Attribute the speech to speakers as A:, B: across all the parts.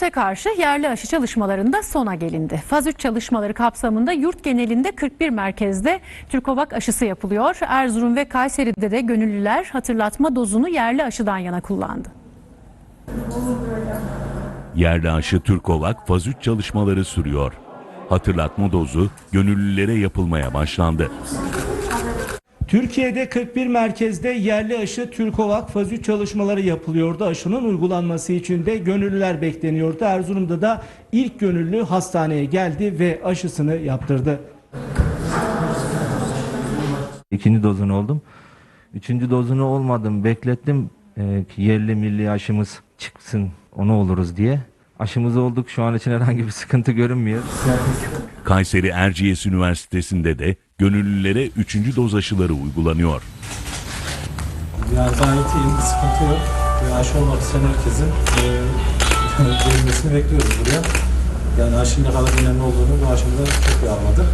A: karşı yerli aşı çalışmalarında sona gelindi. Faz 3 çalışmaları kapsamında yurt genelinde 41 merkezde Türkovak aşısı yapılıyor. Erzurum ve Kayseri'de de gönüllüler hatırlatma dozunu yerli aşıdan yana kullandı.
B: Yerli aşı Türkovak faz 3 çalışmaları sürüyor. Hatırlatma dozu gönüllülere yapılmaya başlandı.
C: Türkiye'de 41 merkezde yerli aşı Türkovak faz 3 çalışmaları yapılıyordu. Aşının uygulanması için de gönüllüler bekleniyordu. Erzurum'da da ilk gönüllü hastaneye geldi ve aşısını yaptırdı.
D: İkinci dozunu oldum. Üçüncü dozunu olmadım. Beklettim e, ki yerli milli aşımız çıksın onu oluruz diye. Aşımız olduk. Şu an için herhangi bir sıkıntı görünmüyor.
B: Kayseri Erciyes Üniversitesi'nde de gönüllülere 3. doz aşıları uygulanıyor.
E: Yani gayet iyi, bir sıkıntı yok. Ve aşı olmak isteyen herkesin e, verilmesini bekliyoruz buraya. Yani aşının ne kadar önemli olduğunu bu aşımda çok iyi anladık.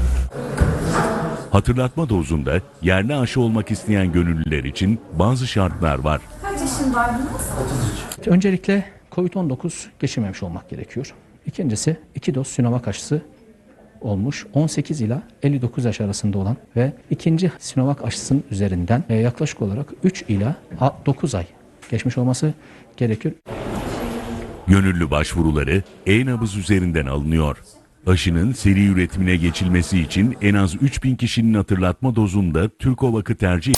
B: Hatırlatma dozunda yerli aşı olmak isteyen gönüllüler için bazı şartlar var.
F: Kaç yaşındaydınız?
G: Öncelikle COVID-19 geçirmemiş olmak gerekiyor. İkincisi iki doz Sinovac aşısı olmuş 18 ila 59 yaş arasında olan ve ikinci Sinovac aşısının üzerinden e, yaklaşık olarak 3 ila 9 ay geçmiş olması gerekiyor.
B: Gönüllü başvuruları e-nabız üzerinden alınıyor. Aşının seri üretimine geçilmesi için en az 3000 kişinin hatırlatma dozunda Türkovak'ı tercih